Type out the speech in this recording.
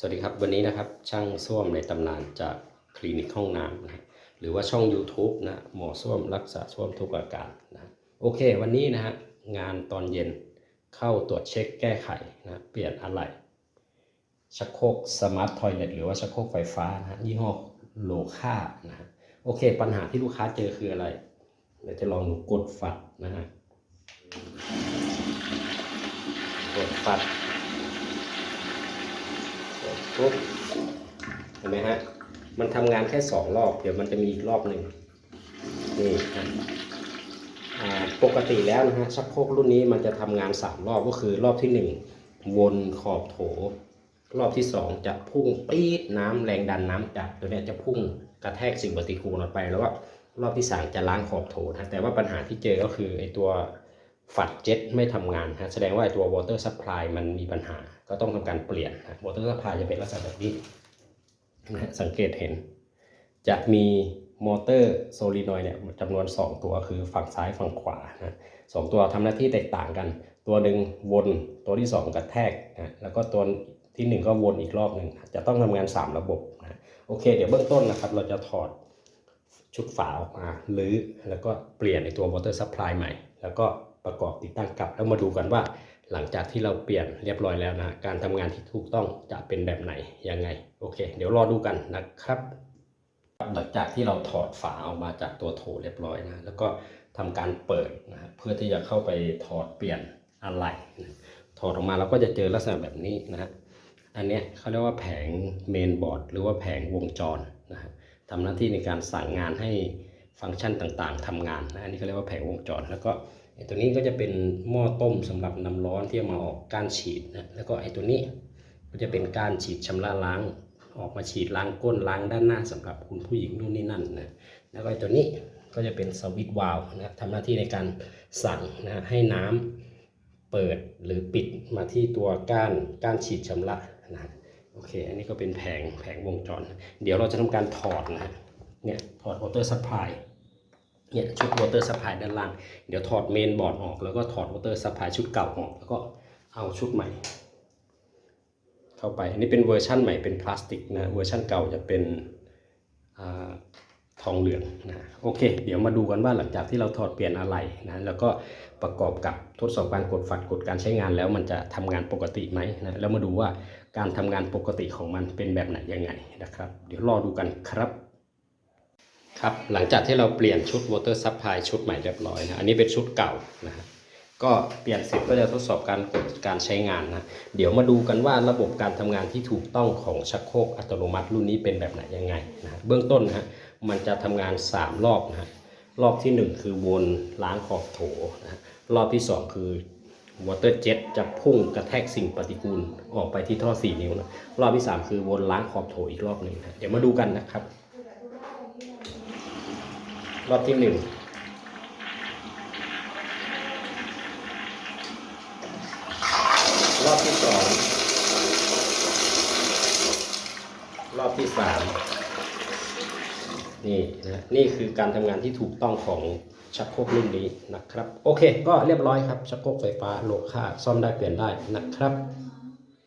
สวัสดีครับ วันนี้นะครับช่างส้วมในตำนานจากคลินิกห้องน้ำนะฮะหรือว่าช่อง YouTube นะหมอส้วมรักษาส้วมทุกอาการนะโอเค วันนี้นะฮะงานตอนเย็นเข้าตรวจเช็คแก้ไขนะเปลี่ยนอะไหล่ชักโครกสมาร์ททอยเลทหรือว่าชักโครกไฟฟ้านะฮะยี่ห้อโลค่านะฮะโอเค ปัญหาที่ลูกค้าเจอคืออะไรเดี๋ยวจะลองกดฝัดนะฮะกดฝัด ปุ๊บเห็นไหมฮะ มันทำงานแค่สองรอบ เดี๋ยวมันจะมีอีกรอบหนึ่งนี่ปกติแล้วนะฮะชักโครกรุ่นนี้มันจะทำงานสามรอบก็คือรอบที่หนึ่งวนขอบโถ รอบที่สองจะพุ่งปี๊ดน้ำแรงดันน้ำจัดตัวนี้จะพุ่งกระแทกสิ่งปฏิกูลออกไปแล้วว่ารอบที่สามจะล้างขอบโถนะแต่ว่าปัญหาที่เจอก็คือไอตัว ฝัดเจ็ตไม่ทำงานฮะแสดงว่าไอตัว water supply มันมีปัญหา ก็ต้องทำการเปลี่ยนนะ water supply จะเป็นลักษณะแบบนี้นะฮะสังเกตเห็น จะมีมอเตอร์โซลีนอยเนี่ยจำนวน 2 ตัวคือฝั่งซ้ายฝั่งขวานะสองตัวทำหน้าที่แตกต่างกัน ตัวหนึ่งวนตัวที่ 2 กระแทกนะแล้วก็ตัวที่ 1 ก็วนอีกรอบหนึ่งจะต้องทำงาน 3 ระบบนะโอเค เดี๋ยวเบื้องต้นนะครับ เราจะถอดชุดฝาออกมาหรือแล้วก็เปลี่ยนในตัว water supply ใหม่ แล้วก็ ประกอบติดตั้งกลับ แล้วมาดูกันว่า หลังจากที่เราเปลี่ยนเรียบร้อยแล้วนะการทำงานที่ถูกต้องจะเป็นแบบไหนยังไงโอเค เดี๋ยวรอดูกันนะครับหลังจากที่เราถอดฝาออกมาจากตัวโถเรียบร้อยนะแล้วก็ทำการเปิดนะเพื่อที่จะเข้าไปถอดเปลี่ยนอะไหล่นะถอดออกมาเราก็จะเจอลักษณะแบบนี้นะฮะอันเนี้ยเขาเรียกว่าแผงเมนบอร์ดหรือว่าแผงวงจรนะฮะทำหน้าที่ในการสั่งงานให้ฟังก์ชันต่างๆทำงานนะอันนี้เขาเรียกว่าแผงวงจร แล้วก็ ไอ้ตัวนี้ก็จะเป็นหม้อต้มสำหรับน้ำร้อนที่เอามาออกก้านฉีดนะแล้วก็ไอ้ตัวนี้ก็จะเป็นก้านฉีดชำระล้าง ออกมาฉีดล้างก้นล้างด้านหน้าสำหรับคุณผู้หญิงนู่นนี่นั่นนะแล้วก็ไอ้ตัวนี้ก็จะเป็นสวิตช์วาล์วนะทำหน้าที่ในการสั่งนะให้น้ำเปิดหรือปิดมาที่ตัวก้านก้านฉีดชำระนะโอเค อันนี้ก็เป็นแผงแผงวงจร เดี๋ยวเราจะทำการถอดนะเนี่ยถอด water supply เเนี่ยชุด water supply ด้านล่าง เดี๋ยวถอดเมนบอร์ดออก แล้วก็ถอด water supply ชุดเก่าออก แล้วก็เอาชุดใหม่ เข้าไป อันนี้เป็นเวอร์ชั่นใหม่เป็นพลาสติกนะ เวอร์ชั่นเก่าจะเป็นอทองเหลืองนะ โอเค เดี๋ยวมาดูกันว่าหลังจากที่เราถอดเปลี่ยนอะไรนะ แล้วก็ประกอบกับทดสอบการกดฝัดกดการใช้งานแล้วมันจะทำงานปกติไหมนะ แล้วมาดูว่าการทำงานปกติของมันเป็นแบบไหนยังไงนะครับ เดี๋ยวรอดูกันครับ ครับหลังจากที่เราเปลี่ยนชุด water supply ชุดใหม่เรียบร้อยนะอันนี้เป็นชุดเก่านะฮะก็เปลี่ยนเสร็จก็จะทดสอบการกดการใช้งานนะเดี๋ยวมาดูกันว่าระบบการทำงานที่ถูกต้องของชักโครกอัตโนมัติรุ่นนี้เป็นแบบไหนยังไงนะเบื้องต้นนะฮะมันจะทำงาน 3 รอบนะฮะรอบที่ 1 คือวนล้างขอบโถนะรอบที่ 2 คือ water jet จะพุ่งกระแทกสิ่งปฏิกูลออกไปที่ท่อ 4 นิ้วนะรอบที่ 3 คือวนล้างขอบโถอีกรอบหนึ่งนะเดี๋ยวมาดูกันนะครับ รอบที่หนึ่งรอบที่สองรอบที่สามนี่นะนี่คือการทำงานที่ถูกต้องของชักโครกรุ่นนี้นะครับ โอเค ก็เรียบร้อยครับชักโครกไฟฟ้าโลค่าซ่อมได้เปลี่ยนได้นะครับ